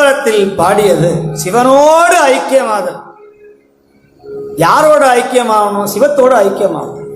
சிதம்பரத்தில் பாடியது சிவனோடு ஐக்கியமாதல். யாரோட ஐக்கியமாகணும்? சிவத்தோடு ஐக்கியமாகணும்.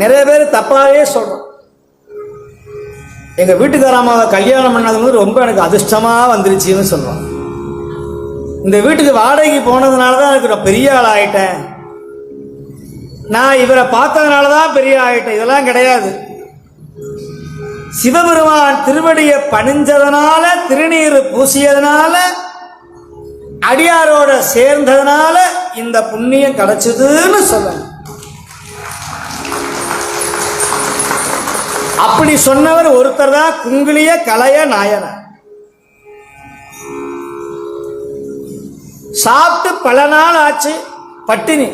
நிறைய பேர் தப்பாவே சொல்றோம். எங்க வீட்டுக்காரம்மாவை கல்யாணம் பண்ணது வந்து ரொம்ப எனக்கு அதிர்ஷ்டமா வந்துருச்சுன்னு சொல்லுவான் இந்த வீட்டுக்கு வாடகைக்கு போனதுனால தான் எனக்கு நான் பெரிய ஆள் நான் இவரை பார்த்ததுனால தான் பெரிய ஆயிட்டேன். இதெல்லாம் கிடையாது. சிவபெருமான் திருவடியை பணிஞ்சதுனால திருநீர் பூசியதுனால அடியாரோட சேர்ந்ததுனால இந்த புண்ணியம் கிடைச்சதுன்னு சொல்லணும். அப்படி சொன்னவர் ஒருத்தர் தான் குங்குளிய கலைய நாயனர் சாப்பிட்டு பல நாள் ஆச்சு பட்டினி.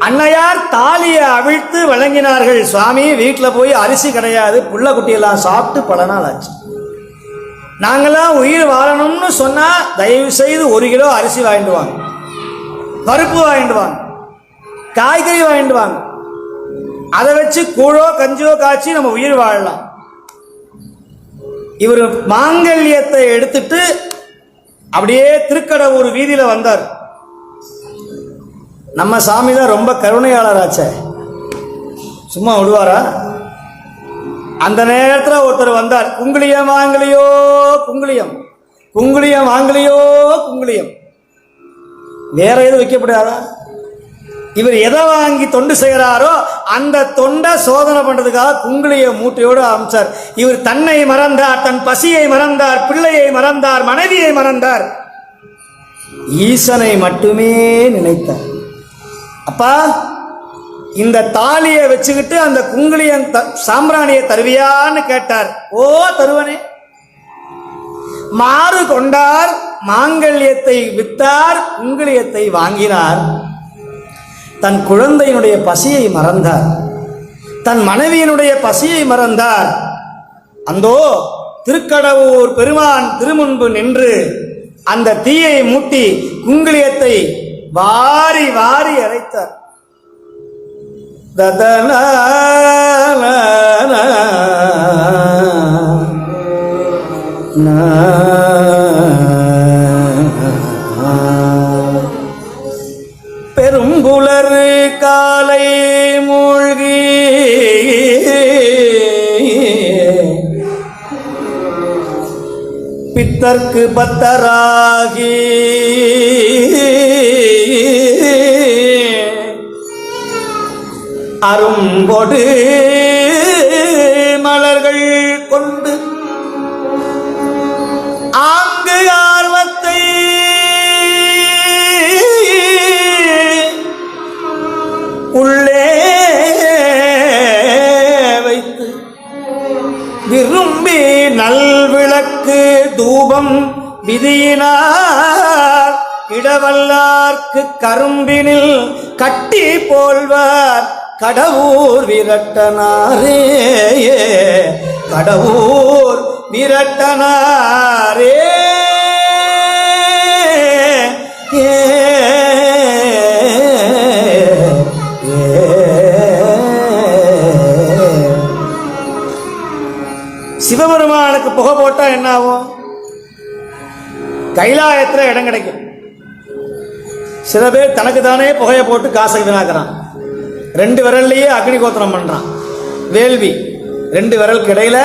அன்னையார் தாலியை அவிழ்த்து வழங்கினார்கள். சுவாமி வீட்டில் போய் அரிசி கிடையாது புள்ள குட்டியெல்லாம் சாப்பிட்டு பல நாள் ஆச்சு. நாங்களாம் உயிர் வாழணும்னு சொன்னால் தயவு செய்து ஒரு கிலோ அரிசி வாங்கிட்டு வாங்க. பருப்பு வாங்கிட்டு வாங்க. காய்கறி வாங்கிட்டு வாங்க. அதை வச்சு கூழோ கஞ்சோ காய்ச்சி நம்ம உயிர் வாழலாம். இவர் மாங்கல்யத்தை எடுத்துட்டு அப்படியே திருக்கடவுர் வீதியில் வந்தார். நம்ம சாமி தான் ரொம்ப கருணையாளராச்சே. சும்மா விடுவாரா? அந்த நேரத்தில் ஒருத்தர் வந்தார். குங்குளியம் வாங்கலையோ குங்குளியம். குங்குளியம் வாங்கலையோ குங்குளியம். வேற எதுவும் வைக்கப்படாதா இவர் எதை வாங்கி தொண்டு செய்கிறாரோ அந்த தொண்டை சோதனை பண்ணுறதுக்காக குங்குளிய மூட்டையோடு அமைச்சார். இவர் தன்னை மறந்தார் தன் பசியை மறந்தார் பிள்ளையை மறந்தார் மனைவியை மறந்தார். ஈசனை மட்டுமே நினைத்தார். அப்பா இந்த தாலியை வச்சுக்கிட்டு அந்த குங்குளியன் த- சாம்பிராணியை தருவியான்னு கேட்டார். ஓ தருவனே. மாறு கொண்டார் மாங்கல்யத்தை வித்தார் குங்குளியத்தை வாங்கினார். தன் குழந்தையினுடைய பசியை மறந்தார். தன் மனைவியினுடைய பசியை மறந்தார். அந்தோ திருக்கடவுர் பெருமான் திருமுன்பு நின்று அந்த தீயை மூட்டி குங்குளியத்தை வாரி வாரி அரைத்தார் பெரும்புலர் காலை மூழ்கி பித்தர்க்கு பத்தராகி அரும்பொடு மலர்கள் கொண்டு. ஆங்கு ஆர்வத்தை உள்ளே வைத்து விரும்பி நல்விளக்கு தூபம் விதியினார். இடவல்லார்க்கு கரும்பினில் கட்டி போல்வார். கடவுர் விரட்டனாரே கடவுர் விரட்டனாரே ஏ. சிவபெருமானுக்கு புகை போட்டா என்ன ஆகும்? கைலாயத்தில் இடம் கிடைக்கும். சில பேர் தனக்கு தானே புகையை போட்டு காசை வீணாக்குறான். ரெண்டு விரல்லையே அக்னி கோத்திரம் பண்றான். வேள்வி. ரெண்டு விரலுக்கு இடையில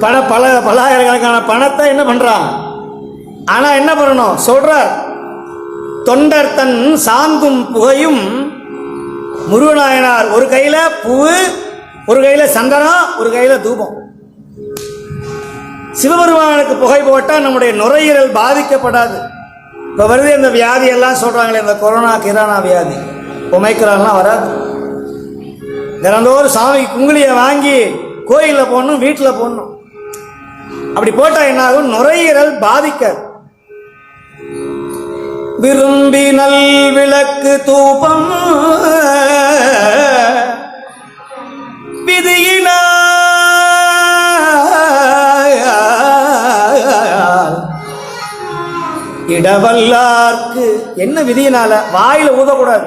பண பல பல்லாயிரக்கணக்கான பணத்தை என்ன பண்றான்? ஆனா என்ன பண்ணணும்? சொல்றார் தொண்டர் தன் சாந்தும் புகையும் முருகநாயனார். ஒரு கையில பூவு ஒரு கையில சந்தனம் ஒரு கையில தூபம். சிவபெருமானுக்கு புகை போட்டால் நம்முடைய நுரையீரல் பாதிக்கப்படாது. இப்போ வருது இந்த வியாதி எல்லாம் சொல்றாங்களே இந்த கொரோனா கிரானா வியாதி. உமைக்கிறான்லாம் வராது. தினந்தோறும் சாமிக்கு குங்குலியை வாங்கி கோயிலில் போடணும் வீட்டில் போடணும். அப்படி போட்டால் என்ன ஆகும்? நுரையீரல் பாதிக்காது. விரும்பி நல் விளக்கு தூபம் விதியில் வல்லார்க்கு என்ன விதியினால வாயில ஊதக்கூடாது?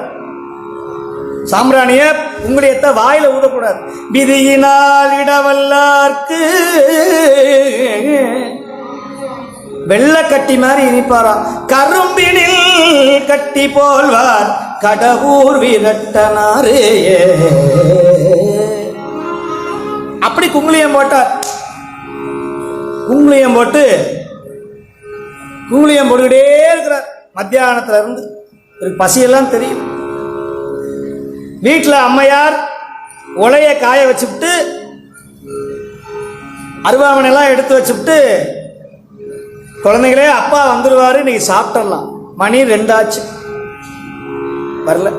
சாம்பிராணிய உங்களுடைய வாயில ஊதக்கூடாது. விதியினால் இடவல்லார்க்கு வெள்ளை கட்டி மாதிரி இனிப்பாரா? கரும்பினில் கட்டி போல்வார் கடவுர் விரட்டனாரே அப்படி குங்குளியம் போட்டார். குங்குளியம் போட்டு கூலியம் போட்டுக்கிட்டே இருக்கிறார். மத்தியானத்துல இருந்து இவருக்கு பசியெல்லாம் தெரியும். வீட்டில் அம்மையார் உலைய காய வச்சுவிட்டு அருவாமனைலாம் எடுத்து வச்சுவிட்டு குழந்தைகளே அப்பா வந்துடுவார் இன்னைக்கு சாப்பிட்றலாம் மணி ரெண்டாச்சு. வரல.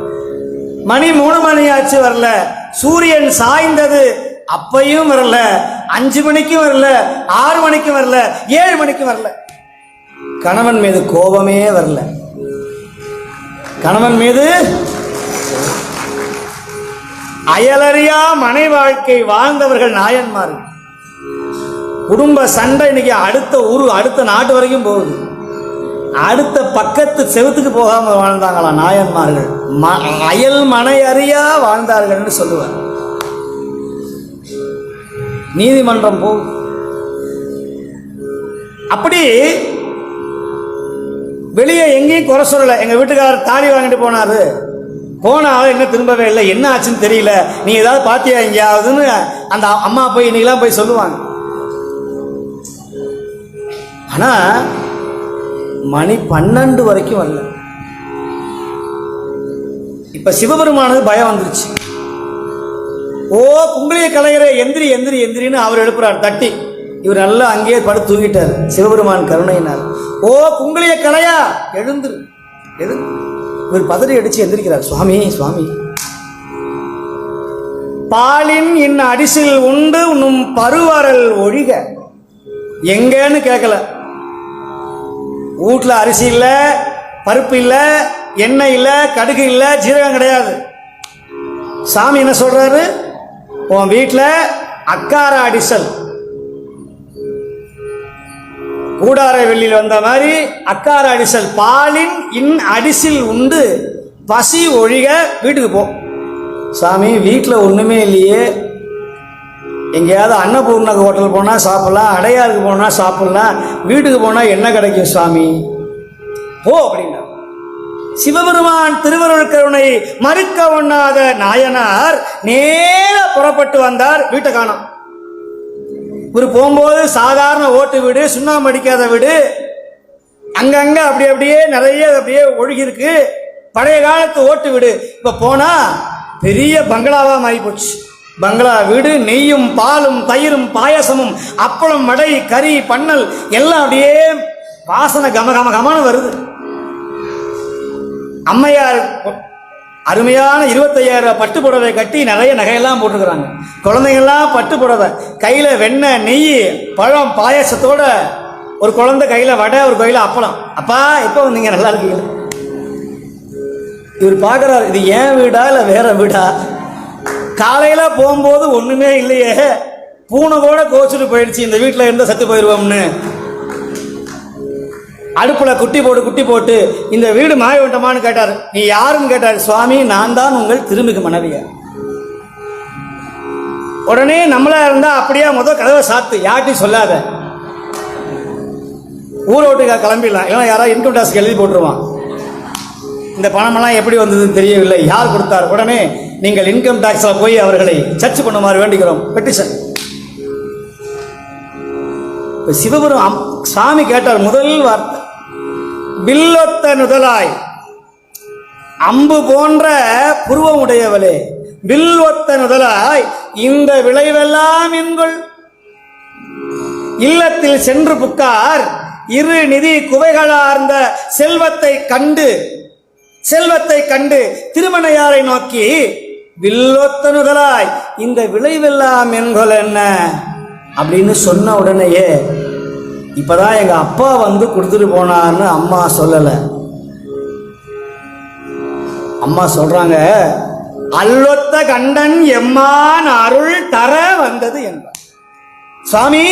மணி மூணு மணி ஆச்சு வரல. சூரியன் சாய்ந்தது அப்பையும் வரல. அஞ்சு மணிக்கும் வரல. ஆறு மணிக்கும் வரல. ஏழு மணிக்கும் வரல. கணவன் மீது கோபமே வரல. கணவன் மீது அயலறியா மனை வாழ்க்கை வாழ்ந்தவர்கள் நாயன்மார்கள். குடும்ப சண்டை இன்னைக்கு அடுத்த ஊர் அடுத்த நாட்டு வரைக்கும் போகுது. அடுத்த பக்கத்து செவுத்துக்கு போகாம வாழ்ந்தாங்களாம் நாயன்மார்கள்? ம- அயல் மனை அறியா வாழ்ந்தார்கள் சொல்லுவார். நீதிமன்றம் போ அப்படி வெளியே எங்கேயும் குறை சொல்லலை. எங்கள் வீட்டுக்காரர் தாலி வாங்கிட்டு போனாரு. போன ஆள் என்ன திரும்பவே இல்லை. என்ன ஆச்சுன்னு தெரியல. நீ ஏதாவது பார்த்தியா எங்கேயாவதுன்னு அந்த அம்மா போய் இன்னைக்கெல்லாம் போய் சொல்லுவாங்க. ஆனால் மணி பன்னெண்டு வரைக்கும் வரல. இப்போ சிவபெருமானுக்கு பயம் வந்துருச்சு. ஓ குங்குளிய கலையரே எந்திரி எந்திரி எந்திரின்னு அவர் எழுப்புறார். தட்டி. இவர் நல்லா அங்கேயே படுத்து தூங்கிட்டார். சிவபெருமான் கருணையினார் ஓ குங்குளிய கலையா? எழுந்துரு. எழுந்து. இவர் பதறி அடிச்சு எந்திரிக்கிறார். சுவாமி சுவாமி. பாலின் இன் அடிசில் உண்டு உன்னும் பருவரல் ஒழிக. எங்கன்னு கேட்கல வீட்டில் அரிசி இல்லை பருப்பு இல்லை எண்ணெய் இல்லை கடுகு இல்லை ஜீரகம் கிடையாது. சாமி என்ன சொல்றாரு? உன் வீட்டில் அக்கார அடிசல். கூடார வெள்ளியில் வந்த மாதிரி அக்கார அடிசல் பாலின் இன் அடிசில் உண்டு. பசி ஒழிக வீட்டுக்கு போ. சாமி வீட்டில் ஒன்றுமே இல்லையே. எங்கேயாவது அன்னபூர்ண ஹோட்டல் போனால் சாப்பிட்லாம் அடையாருக்கு போனால் சாப்பிட்லாம் வீட்டுக்கு போனால் என்ன கிடைக்கும் சாமி? போ அப்படின்னா சிவபெருமான் திருவருள் கருணை மறுக்க ஒண்ணாத நாயனார் நேர புறப்பட்டு வந்தார் வீட்டை காணோம். இவர் போகும்போது சாதாரண ஓட்டு வீடு சுண்ணாம்பு அடிக்காத வீடு. அங்கங்கே அப்படி அப்படியே நிறைய அப்படியே ஒழுகி இருக்கு. பழைய காலத்து ஓட்டு வீடு. இப்போ போனால் பெரிய பங்களாவாக மாறி போச்சு பங்களா வீடு நெய்யும் பாலும் தயிரும் பாயசமும் அப்பளம் வடை கறி பண்ணல் எல்லாம் அப்படியே வாசனை கம கம வருது. அம்மையார் அருமையான இருபத்தையாயிரம் பட்டு புடவை கட்டி நிறைய நகையெல்லாம் போட்டுக்கிறாங்க குழந்தைங்கள்லாம் பட்டு புடவை கையில் வெண்ணெய் நெய் பழம் பாயாசத்தோட ஒரு குழந்தை கையில் வடை ஒரு கையில் அப்பளம். அப்பா எப்போ வந்தீங்க? நல்லா இருக்கீங்க இவர் பார்க்குறாரு இது ஏன் வீடா இல்லை வேற வீடா? காலையில் போகும்போது ஒன்றுமே இல்லையே. பூனை கூட கோச்சிட்டு போயிடுச்சு. இந்த வீட்டில் இருந்தால் செத்து போயிடுவோம்னு அடுப்பில் குட்டி போட்டு குட்டி போட்டு இந்த வீடு மாய விட்டமான்னு கேட்டார். நீ யாருன்னு கேட்டார்? சுவாமி நான் தான் உங்கள் திருமிகு மனைவியார் உடனே நம்மளா இருந்தா அப்படியே முதல் கதவை சாத்து யார்ட்டையும் சொல்லாத. ஊரோட்டுக்கா கிளம்பிடலாம். ஏன்னா யாராவது இன்கம் டேக்ஸ் எழுதி போட்டுருவான். இந்த பணமெல்லாம் எப்படி வந்ததுன்னு தெரியவில்லை. யார் கொடுத்தார்? உடனே நீங்கள் இன்கம் டேக்ஸில் போய் அவர்களை சர்ச் பண்ணுமாறு வேண்டுகிறோம். பெட்டிஷன் இப்போ சிவபெரும் அம்- சாமி கேட்டார் முதல் வார்த்தை. வில்லொத்த நுதலாய். அம்பு போன்ற புருவம் உடையவளே வில் நுதலாய் இந்த விளைவெல்லாம் என்கொள். இல்லத்தில் சென்று புக்கார் இரு நிதி குவைகளார்ந்த செல்வத்தை கண்டு செல்வத்தை கண்டு திருமணையாரை நோக்கி வில்லொத்த நுதலாய் இந்த விளைவெல்லாம் என்கொள் என்ன? அப்படின்னு சொன்ன உடனேயே இப்பதான் எங்கள் அப்பா வந்து கொடுத்துட்டு போனார்னு அம்மா சொல்லலை. அம்மா சொல்கிறாங்க அல்லொத்த கண்டன் எம்மான் அருள் தர வந்தது என்பார். சுவாமி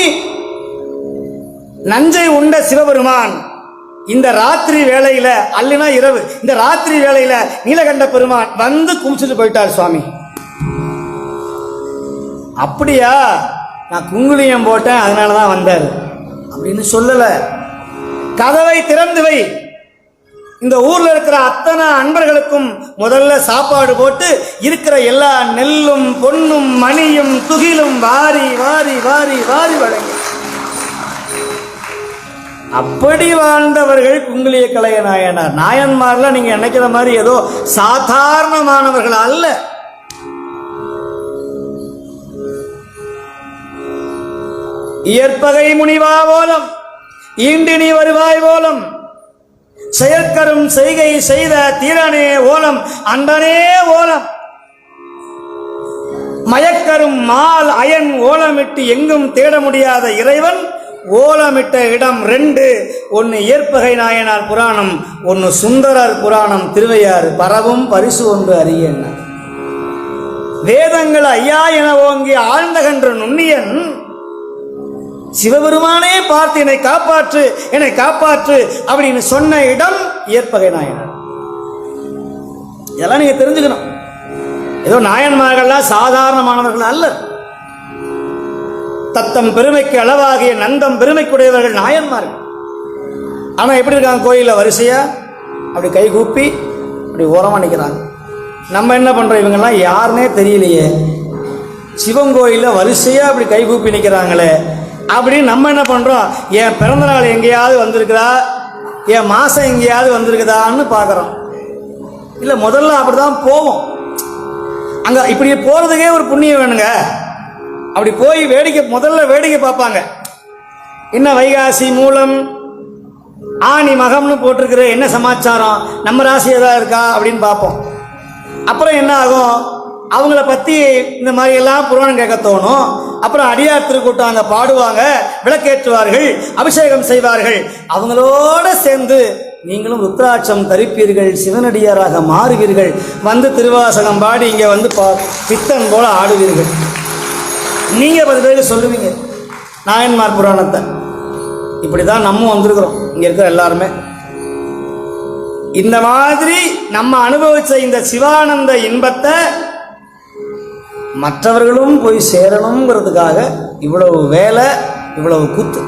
நஞ்சை உண்ட சிவபெருமான் இந்த ராத்திரி வேளையில அல்லனா இரவு இந்த ராத்திரி வேளையில நீலகண்ட பெருமான் வந்து குமிச்சிட்டு போயிட்டார் சுவாமி. அப்படியா? நான் குங்குளியம் போட்டேன் அதனால தான் வந்தார். அப்படின்னு சொல்லலை. கதவை திறந்து வை. இந்த ஊர்ல இருக்கிற அத்தனை அன்பர்களுக்கும் முதல்ல சாப்பாடு போட்டு இருக்கிற எல்லா நெல்லும் பொன்னும் மணியும் துகிலும் வாரி வாரி வாரி வாரி வழங்கி. அப்படி வாழ்ந்தவர்கள் குங்குளிய கலைய நாயனார். நாயன்மார்லாம் நீங்க நினைக்கிற மாதிரி ஏதோ சாதாரணமானவர்கள் அல்ல. இயற்பகை முனிவா போலம் ஈண்டினி வருவாய் போலம் செயற்கரும் செய்கை செய்த தீரனே ஓலம் அண்டனே ஓலம். மயக்கரும் மால் அயன் ஓலமிட்டு எங்கும் தேட முடியாத இறைவன் ஓலமிட்ட இடம் ரெண்டு ஒன்று ஏற்பகை நாயனார் புராணம் ஒன்று சுந்தரர் புராணம் திருவையாறு பரவும் பரிசு ஒன்று அறிய வேதங்கள் ஐயா என ஓங்கி ஆழ்ந்தகன்ற நுண்ணியன் சிவபெருமானே பார்த்து என்னை காப்பாற்று என்னை காப்பாற்று அப்படின்னு சொன்ன இடம் ஏற்பகை நாயனார் இதெல்லாம் நீங்க தெரிஞ்சுக்கணும். ஏதோ நாயன்மார்கள்லாம் சாதாரணமானவர்கள் அல்ல. தத்தம் பெருமைக்கு அளவாகிய நந்தம் பெருமைக்குடையவர்கள் நாயன்மார்கள். ஆனா எப்படி இருக்காங்க கோயிலில் வரிசையா? அப்படி கை கூப்பி அப்படி ஓரமாக நிற்கிறாங்க நம்ம என்ன பண்றோம் இவங்கெல்லாம்? யாருன்னே தெரியலையே. சிவன் கோயிலில் வரிசையா அப்படி கை கூப்பி நிற்கிறாங்களே அப்படின்னு நம்ம என்ன பண்ணுறோம் என் பிறந்தநாள் எங்கேயாவது வந்திருக்குதா? என் மாதம் எங்கேயாவது வந்திருக்குதான்னு பார்க்குறோம். இல்லை முதல்ல அப்படிதான் போவோம். அங்கே இப்படி போகிறதுக்கே ஒரு புண்ணியம் வேணுங்க. அப்படி போய் வேடிக்கை முதல்ல வேடிக்கை பார்ப்பாங்க. என்ன வைகாசி மூலம் ஆணி மகம்னு போட்டிருக்கிற என்ன சமாச்சாரம்? நம்ம ராசி எதாவது இருக்கா அப்படின்னு பார்ப்போம். அப்புறம் என்ன ஆகும்? அவங்கள பற்றி இந்த மாதிரி எல்லாம் புராணம் கேட்க தோணும். அப்புறம் அடியார் திருக்கூட்டாங்க அங்கே பாடுவாங்க விளக்கேற்றுவார்கள் அபிஷேகம் செய்வார்கள். அவங்களோட சேர்ந்து நீங்களும் ருத்ராட்சம் தரிப்பீர்கள் சிவனடியாராக மாறுவீர்கள். வந்து திருவாசகம் பாடி இங்கே வந்து பா பித்தன் போல ஆடுவீர்கள். நீங்கள் பத்து பேருக்கு சொல்லுவீங்க. நாயன்மார் புராணத்தை. இப்படி தான் நம்ம வந்திருக்கிறோம். இங்கே இருக்கிற எல்லாருமே. இந்த மாதிரி நம்ம அனுபவிச்ச இந்த சிவானந்த இன்பத்தை மற்றவர்களும் போய் சேரணுங்கிறதுக்காக இவ்வளவு வேலை இவ்வளவு கூத்து.